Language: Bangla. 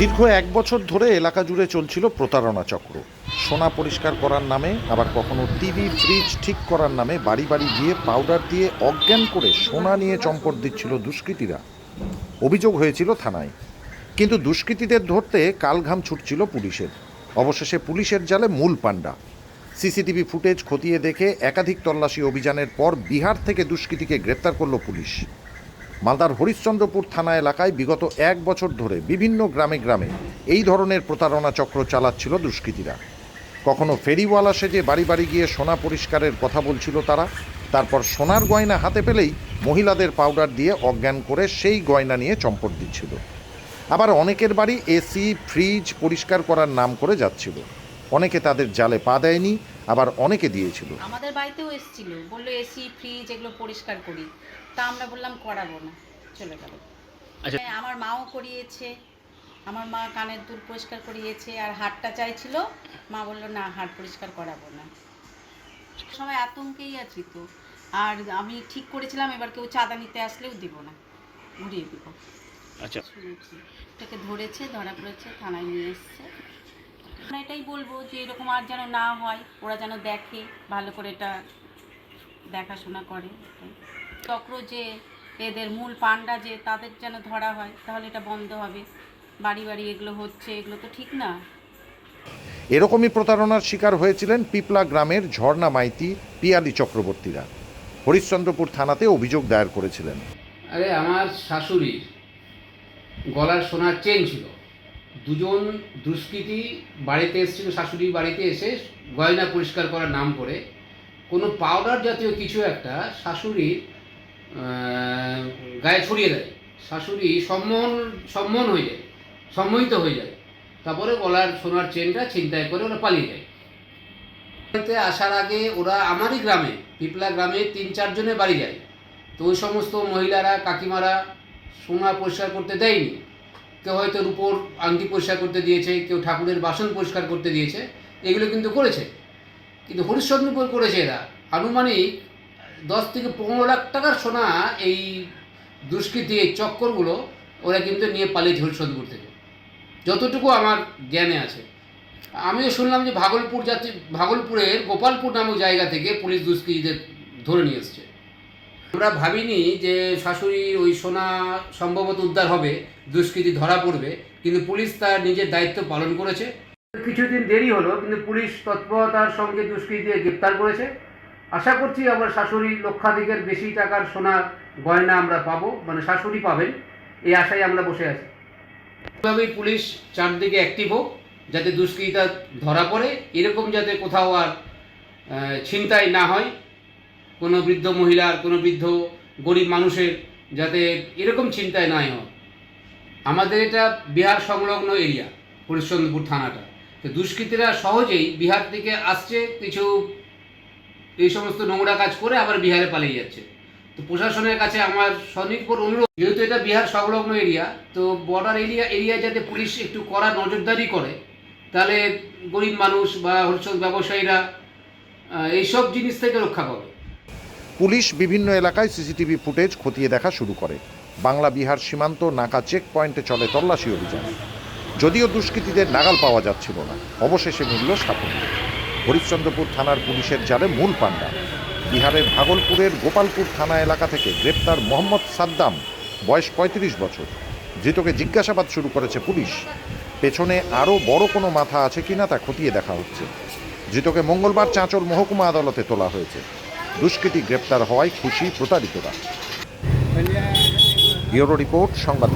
দীর্ঘ এক বছর ধরে এলাকা জুড়ে চলছিল প্রতারণা চক্র। সোনা পরিষ্কার করার নামে, আবার কখনো টিভি, ফ্রিজ ঠিক করার নামে বাড়ি বাড়ি গিয়ে পাউডার দিয়ে অজ্ঞান করে সোনা নিয়ে চম্পট দিচ্ছিল দুষ্কৃতীরা। অভিযোগ হয়েছিল থানায়। কিন্তু দুষ্কৃতীদের ধরতে কালঘাম ছুটছিল পুলিশের। অবশেষে পুলিশের জালে মূল পাণ্ডা। সিসিটিভি ফুটেজ খতিয়ে দেখে একাধিক তল্লাশি অভিযানের পর বিহার থেকে দুষ্কৃতীকে গ্রেপ্তার করল পুলিশ। মালদার হরিশ্চন্দ্রপুর থানা এলাকায় বিগত এক বছর ধরে বিভিন্ন গ্রামে গ্রামে এই ধরনের প্রতারণা চক্র চালাচ্ছিল দুষ্কৃতীরা। কখনো ফেরিওয়ালা সেজে বাড়ি বাড়ি গিয়ে সোনা পরিষ্কারের কথা বলছিল তারা, তারপর সোনার গয়না হাতে পেলেই মহিলাদের পাউডার দিয়ে অজ্ঞান করে সেই গয়না নিয়ে চম্পট দিচ্ছিল। আবার অনেকের বাড়ি এসি, ফ্রিজ পরিষ্কার করার নাম করে যাচ্ছিল। অনেকে তাদের জালে পা দেয়নি আবার অনেকে দিয়েছিল। আমাদের বাড়িতেও এসেছিল। বলল এসি ফ্রিজ এগুলো পরিষ্কার করি। তা আমরা বললাম করাবো না। চলে গেল। আচ্ছা। হ্যাঁ, আমার মাও করিয়েছে। আমার মা কানের দুল পরিষ্কার করিয়েছে আর হাটটা চাইছিল। মা বলল না হাট পরিষ্কার করাবো না। সবাই আতঙ্কেই আছি তো। আর আমি ঠিক করেছিলাম এবার কেউ চাঁদা নিতে আসলেও দিব না। ঘুরিয়ে দিব। আচ্ছা। শুনেছি। এটাকে ধরেছে ধরা পড়েছে থানায় নিয়ে এসছে। এটাই বলব যে এরকম আর যেন না হয় ওরা যেন দেখে ভালো করে এটা দেখাশোনা করে। চক্র যে এদের মূল পান্ডা যে তাদের যেন ধরা হয় তাহলে এটা বন্ধ হবে। বাড়ি বাড়ি এগুলো হচ্ছে এগুলো তো ঠিক না। এরকমই প্রতারণার শিকার হয়েছিলেন পিপলা গ্রামের ঝর্ণা মাইতি পিয়ালি চক্রবর্তীরা। হরিশ্চন্দ্রপুর থানাতে অভিযোগ দায়ের করেছিলেন। আরে আমার শাশুড়ির গলার সোনার চেন ছিল। দুজন দুষ্কৃতী বাড়িতে এসেছিল, শাশুড়ি বাড়িতে এসে গয়না পরিষ্কার করার নাম করে। কোনো পাউডার জাতীয় কিছু একটা শাশুড়ির গায়ে ছড়িয়ে দেয়। শাশুড়ি সম্মোহন সম্মোহন হয়ে যায়, সম্মোহিত হয়ে যায়। তারপরে গলার সোনার চেনটা ছিনতাই করে ওরা পালিয়ে যায়। আসার আগে ওরা আমারই গ্রামে, পিপলা গ্রামে তিন চারজনের বাড়ি যায়। তো ওই সমস্ত মহিলারা, কাকিমারা সোনা পরিষ্কার করতে দেয়নি। কেউ হয়তো রূপোর আংটি পরিষ্কার করতে দিয়েছে, কেউ ঠাকুরের বাসন পরিষ্কার করতে দিয়েছে, এগুলো কিন্তু করেছে। কিন্তু হরিশ্চন্দ্রপুর করেছে এরা। আনুমানিক দশ থেকে পনেরো লাখ টাকার সোনা এই দুষ্কৃতি এই চক্করগুলো ওরা কিন্তু নিয়ে পালিয়েছে হরিশ্চন্দ্রপুর থেকে। যতটুকু আমার জ্ঞানে আছে। আমিও শুনলাম যে ভাগলপুর জাতি ভাগলপুরের গোপালপুর নামক জায়গা থেকে পুলিশ দুষ্কৃতীদের ধরে নিয়ে এসছে। আমরা ভাবিনি যে শাশুড়ি ওই সোনা সম্ভবত উদ্ধার হবে দুষ্কৃতী ধরা পড়বে কিন্তু পুলিশ তার নিজের দায়িত্ব পালন করেছে। কিছুদিন দেরি হলো কিন্তু পুলিশ তৎপরতার সঙ্গে দুষ্কৃতীদের গ্রেপ্তার করেছে। আশা করছি আমরা শাশুড়ি লক্ষাধিকের বেশি টাকার সোনার গয়না আমরা পাবো মানে শাশুড়ি পাবেন এই আশায় আমরা বসে আছি। এভাবেই পুলিশ চারদিকে অ্যাক্টিভ হোক যাতে দুষ্কৃতিটা ধরা পড়ে এরকম যাতে কোথাও আর ছিনতাই না হয় কোনো বৃদ্ধ মহিলার কোনো বৃদ্ধ গরিব মানুষের যাতে এরকম চিন্তায় নাই হয়। আমাদের এটা বিহার সংলগ্ন এরিয়া, হরিশ্চন্দ্রপুর থানাটা। তো দুষ্কৃতীরা সহজেই বিহার থেকে আসছে, কিছু এই সমস্ত নোংরা কাজ করে আবার বিহারে পালিয়ে যাচ্ছে। তো প্রশাসনের কাছে আমার স্বনির্ভর অনুরোধ, যেহেতু এটা বিহার সংলগ্ন এরিয়া, তো বর্ডার এরিয়া এরিয়ায় যাতে পুলিশ একটু কড়া নজরদারি করে, তাহলে গরিব মানুষ বা হরিশ্চন্দ্র ব্যবসায়ীরা এইসব জিনিস থেকে রক্ষা পাবে। পুলিশ বিভিন্ন এলাকায় সিসিটিভি ফুটেজ খতিয়ে দেখা শুরু করে। বাংলা বিহার সীমান্ত নাকা চেক পয়েন্টে চলে তল্লাশি অভিযান। যদিও দুষ্কৃতীদের নাগাল পাওয়া যাচ্ছিল না। অবশেষে মিলল সাফল্য হরিশ্চন্দ্রপুর থানার পুলিশের জালে মূল পাণ্ডা। বিহারের ভাগলপুরের গোপালপুর থানা এলাকা থেকে গ্রেপ্তার মোহাম্মদ সাদ্দাম, বয়স পঁয়ত্রিশ বছর। ধৃতকে জিজ্ঞাসাবাদ শুরু করেছে পুলিশ। পেছনে আরও বড় কোনো মাথা আছে কিনা তা খতিয়ে দেখা হচ্ছে। ধৃতকে মঙ্গলবার চাঁচল মহকুমা আদালতে তোলা হয়েছে। দুষ্কৃতী গ্রেপ্তার হওয়ায় খুশি প্রতারিতরা। ব্যুরো রিপোর্ট সংবাদ